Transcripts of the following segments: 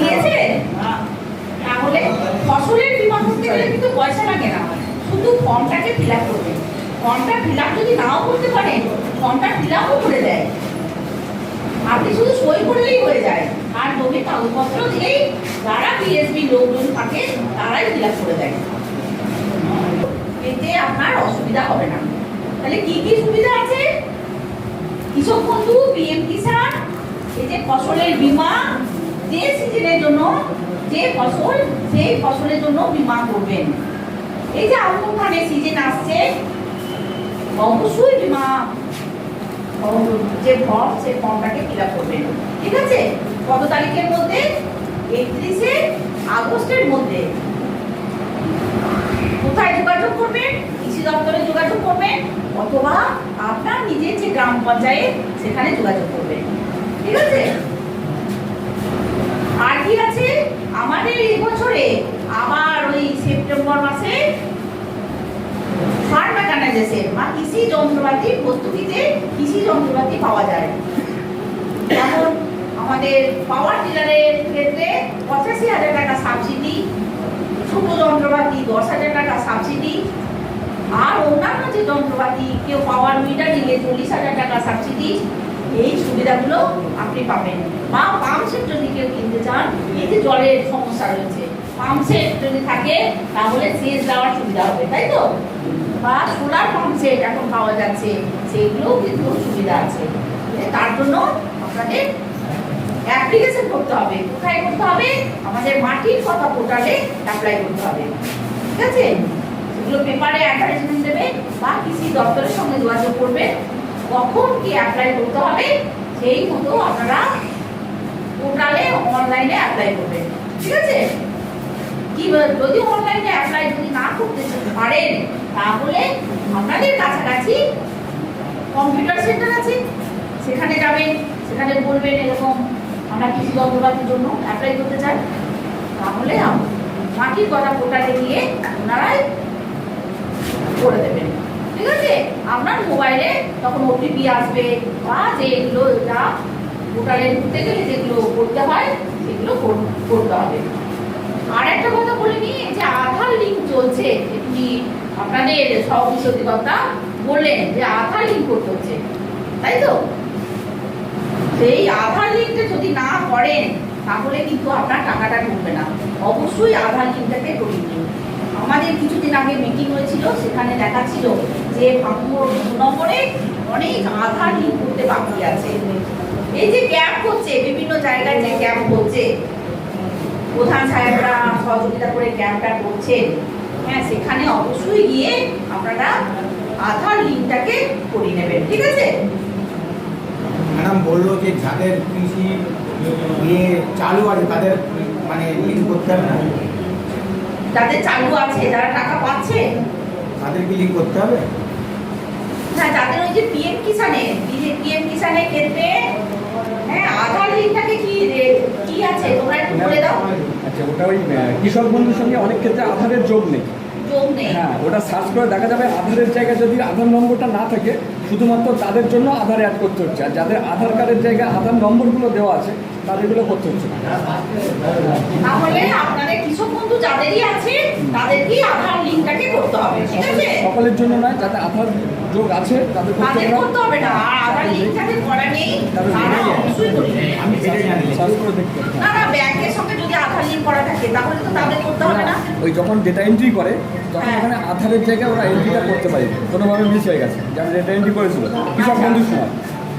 দিয়েছে? তাহলে ফসলের বীমা করতে গেলে কিন্তু পয়সা লাগে না। শুধু ফর্মটাকে ফিল আপ করবে। ফর্মটা ফিল আপ যদি নাও করতে পারেন ফর্মটা ফিল আপও করে দেয়। আপনি শুধু সই করলেই হয়ে যায়। আর জমির কাগজপত্র দিলেই যারা পিএসবি লোকজন থাকে তারাই ফিল আপ করে দেয়। এতে আপনার অসুবিধা হবে না। তাহলে কি কি সুবিধা আছে? কৃষক বন্ধু পিএম কিষান এই যে ফসলের বীমা যে সিজনের জন্য যে ফসল, সেই ফসলের জন্য বীমা করবেন। এই যে আলুর ধানের সিজন আসছে, অবশ্যই বীমা যে ফর্ম সেই ফর্মটাকে ফিল আপ করবেন। ঠিক আছে? কত তারিখের মধ্যে? একত্রিশে আগস্টের মধ্যে। কোথায় যোগাযোগ করবেন? কৃষি দপ্তরে যোগাযোগ করবেন, অথবা আপনার নিজের যে গ্রাম পঞ্চায়েত, সেখানে যোগাযোগ করবেন। ঠিক আছে? আর কি আছে আমাদের এই বছরে। আবার ওই সেপ্টেম্বর মাসে বা কৃষি প্রস্তুতিতে কৃষি যন্ত্রপাতি পাওয়া যায়। যেমন আমাদের পাওয়ার টিলারের ক্ষেত্রে পঁচাশি হাজার টাকা সাবসিডি ছোট যন্ত্রপাতি দশ হাজার টাকা সাবসিডি আর অন্যান্য যে যন্ত্রপাতি, কেউ পাওয়ার মিটার নিলে চল্লিশ হাজার টাকা সাবসিডি এই সুবিধাগুলো আপনি পাবেন। বা পাম্প সেট যদি কেউ কিনতে চান, এই যে জলের সমস্যা রয়েছে পাম্প সেট যদি থাকে, তাহলে সেচ দেওয়ার সুবিধা হবে, তাই তো? বা সোলার পাম্প সেট এখন পাওয়া যাচ্ছে, সেগুলোও কিন্তু সুবিধা আছে। তার জন্য আপনাদের অ্যাপ্লিকেশন করতে হবে। কোথায় করতে হবে? আমাদের মাটির কথা পোর্টালে অ্যাপ্লাই করতে হবে। ঠিক আছে? সেগুলো পেপারে অ্যাডভার্টাইজমেন্ট দেবে, বা কৃষি দপ্তরের সঙ্গে যোগাযোগ করবে। কখন কি অ্যাপ্লাই করতে হবে, সেই মতো আপনারা পোর্টালে অনলাইনে অ্যাপ্লাই করবেন। ঠিক আছে? কি যদি অনলাইনে অ্যাপ্লাই যদি না করতে পারেন, তাহলে আপনাদের কাছাকাছি কম্পিউটার সেন্টার আছে। সেখানে যাবেন, সেখানে বলবেন এরকম আমরা কৃষি যন্ত্রপাতির জন্য অ্যাপ্লাই করতে চাই। তাহলে মাটির কথা পোর্টালে গিয়ে ওনারাই করে দেবেন। ঠিক আছে? আপনার মোবাইলে তখন ওটিপি আসবে বা যে এগুলো যা পোর্টালে ঢুকতে গেলে যেগুলো করতে হয়, সেগুলো করতে হবে। আর একটা কথা বলে নি যে আধার লিঙ্ক চলছে, এমনি আপনাদের সভাপতি অধিকর্তা বললেন যে আধার লিঙ্ক করতে হচ্ছে, তাই তো? সেই আধার লিঙ্কটা যদি না করেন, তাহলে কিন্তু আপনার টাকাটা ঢুকবে না। অবশ্যই আধার লিঙ্কটাকে করিয়ে নিন আমাদের কিছুদিন আগে মিটিং হয়েছিল, সেখানে দেখাচ্ছিল যে ভাঙর দু নম্বরে অনেক আধার লিঙ্ক করতে বাকি আছে। এই যে ক্যাম্প হচ্ছে, বিভিন্ন জায়গায় যে ক্যাম্প হচ্ছে, প্রধান সাহেবরা সহযোগিতা করে ক্যাম্পটা করছেন হ্যাঁ সেখানে অবশ্যই গিয়ে আপনারা আধার লিঙ্কটাকে করিয়ে নেবেন, ঠিক আছে? ম্যাডাম বলল যে যাদের কৃষি নিয়ে চালু আছে, তাদের মানে লিঙ্ক করতে হবে না। যাদের চালু আছে যারা টাকা পাচ্ছে? তাদের কি লিঙ্ক করতে হবে? না যাদের ওই যে পিএম কিষানে পিএম কিষানে ক্ষেত্রে হ্যাঁ আধার লিঙ্কটাকে কি রে- কি আছে? তোমরা একটু বলে দাও। আচ্ছা ওটা ওই কৃষক বন্ধুর সঙ্গে অনেক ক্ষেত্রে আধারের যোগ নেই। হ্যাঁ ওটা সার্চ করে দেখা যাবে আধারের জায়গায় যদি আধার নম্বরটা না থাকে শুধুমাত্র তাদের জন্য আধার অ্যাড করতে হচ্ছে। আর যাদের আধার কার্ডের জায়গায় আধার নম্বরগুলো দেওয়া আছে তাদেরগুলো করতে হচ্ছে তাহলে আপনাদের কৃষক বন্ধু যাদেরই আছে তাদেরকেই আধার লিঙ্কটাকে করতে হবে ঠিক আছে? সকলের জন্য নয় যাতে আধার যোগ আছে তাদের করতে হবে না আধার করা নেই তারা আমি সেটাই জানি। সার্চ করে দেখতে না না ব্যাংকের সঙ্গে যদি আধার লিঙ্ক করা থাকে তাহলে তো তাদের করতে হবে না। ওই যখন ডেটা এন্ট্রি করে তখন হ্যাঁ। ওখানে আধারের জায়গায় ওরা এন্ট্রিটা করতে পারে। কোনোভাবে মিস হয়ে গেছে। যারা ডেটা এন্ট্রি করেছিল। কৃষক আচ্ছা। বন্ধুর সময়।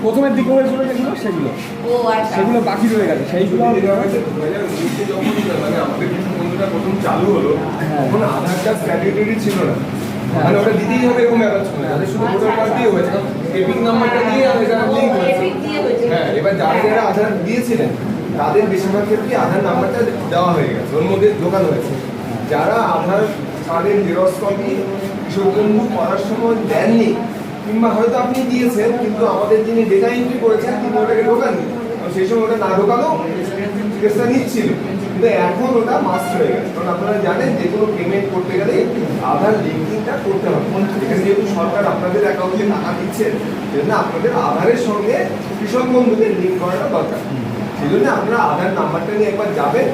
প্রথমের দিকে হয়েছিল যেগুলো সেগুলো। ও আচ্ছা। সেগুলো বাকি রয়ে গেছে। সেইগুলো যখন মানে আমাদের কিছু বন্ধুরা প্রথম চালু হলো হ্যাঁ। তখন আধার কার্ড ছিল না। মানে ওটা দিতেই হবে এরকম ব্যাপার ছিল। যাদের শুধু ভোটার কার্ড দিয়ে হয়েছে। এপিক নাম্বারটা দিয়ে এটা লিঙ্ক হয়েছে। হ্যাঁ এবার যারা যারা আধার দিয়েছিলেন তাদের বেশিরভাগ ক্ষেত্রে আধার নাম্বারটা দেওয়া হয়ে গেছে। ওর মধ্যে ঢোকানো হয়েছে যারা আধার কার্ডের জেরক্স কপি কৃষক করার সময় দেননি কিংবা হয়তো আপনি দিয়েছেন কিন্তু আমাদের যিনি ডেটা এন্ট্রি করেছেন তিনি ওটাকে ঢোকাননি। সেই সময় ওটা না ঢোকালেও কেসটা নিচ্ছিল কিন্তু এখন ওটা মাস্ট হয়ে গেছে। কারণ আপনারা জানেন যে কোনো পেমেন্ট করতে গেলে আধার লিঙ্কিংটা করতে হবে। এখানে যেহেতু সরকার আপনাদের অ্যাকাউন্টে টাকা দিচ্ছে, সেজন্য আপনাদের আধারের সঙ্গে কৃষক বন্ধুকে লিঙ্ক করাটা দরকার। সেই জন্য আপনারা আধার নাম্বারটা নিয়ে একবার যাবেন।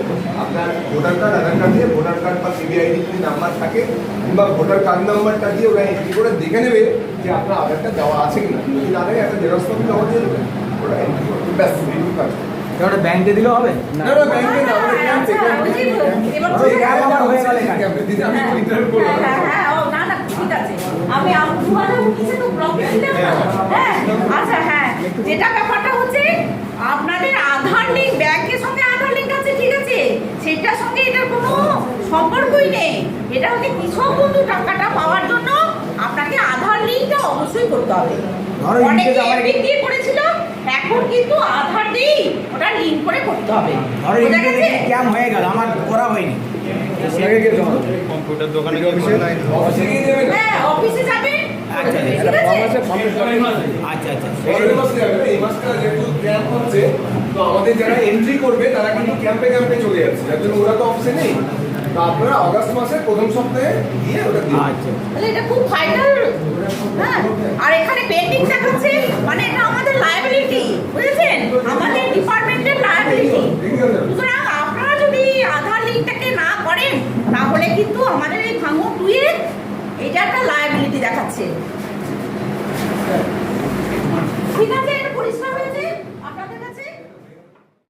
আপনার ভোটার কার্ড আধার কার্ড দিয়ে ভোটার কার্ড বা সিবিআইডি যদি নাম্বার থাকে, কিংবা ভোটার কার্ড নাম্বারটা দিয়ে ওরা এন্ট্রি করে দেখে নেবে যে আপনার আধারটা দেওয়া আছে কিনা। যদি না থাকে একটা জেরক্স কপি দেবেন ওরা এন্ট্রি ব্যাস এইটুকু কাজ ওটা ব্যাংকে দিলেও হবে? না। না ব্যাংকে না আমাদের ক্যাম্পে আচ্ছা, ওই যে এবার ওই ক্যাম্প আমার হয়ে গেল ক্যাম্পে দিদি আমি হ্যাঁ, ইন্টারভিউ হ্যাঁ, করলাম। হ্যাঁ, হ্যাঁ, ও, না, না, ঠিক আছে। আমি আম- দু তো ব্লকে ছিলাম হ্যাঁ, আচ্ছা, হ্যাঁ। যেটা ব্যাপারটা হচ্ছে আপনাদের আধার লিঙ্ক ব্যাংকের সঙ্গে আধার লিঙ্ক আছে ঠিক আছে? সেটার সঙ্গে এটার কোনো সম্পর্কই নেই। এটা হচ্ছে কৃষক বন্ধু টাকাটা পাওয়ার জন্য আপনাকে আধার লিঙ্কটা অবশ্যই করতে হবে। অনেকে লিঙ্কে আমার- এমনি দিয়ে করেছিল এখন কিন্তু আধার দিয়েই ওটা লিঙ্ক করে করতে হবে। ক্যাম্প হয়ে গেল আমার করা হয়নি। কম্পিউটার দোকানে হ্যাঁ অফিসে যাবেন আচ্ছা, আচ্ছা। আচ্ছা যাবে তো আমাদের যারা এন্ট্রি করবে তারা কিন্তু ক্যাম্পে ক্যাম্পে চলে যাচ্ছে। ওরা তো অফিসে নেই। তো আপনারা অগাস্ট মাসের প্রথম সপ্তাহে গিয়ে ওটা দিয়ে আচ্ছা। তাহলে এটা খুব ফাইনাল হ্যাঁ। আর এখানে পেন্ডিং দেখাচ্ছে মানে এটা আমাদের লায়াবিলিটি বুঝেছেন? আমাদের ডিপার্টমেন্টের লায়াবিলিটি সুতরাং আপনারা যদি আধার লিঙ্কটাকে না করেন তাহলে কিন্তু আমাদের এই ভাঙন টুয়ে এটা একটা লায়াবিলিটি দেখাচ্ছে। ঠিক আছে? এটা পরিষ্কার হয়েছে?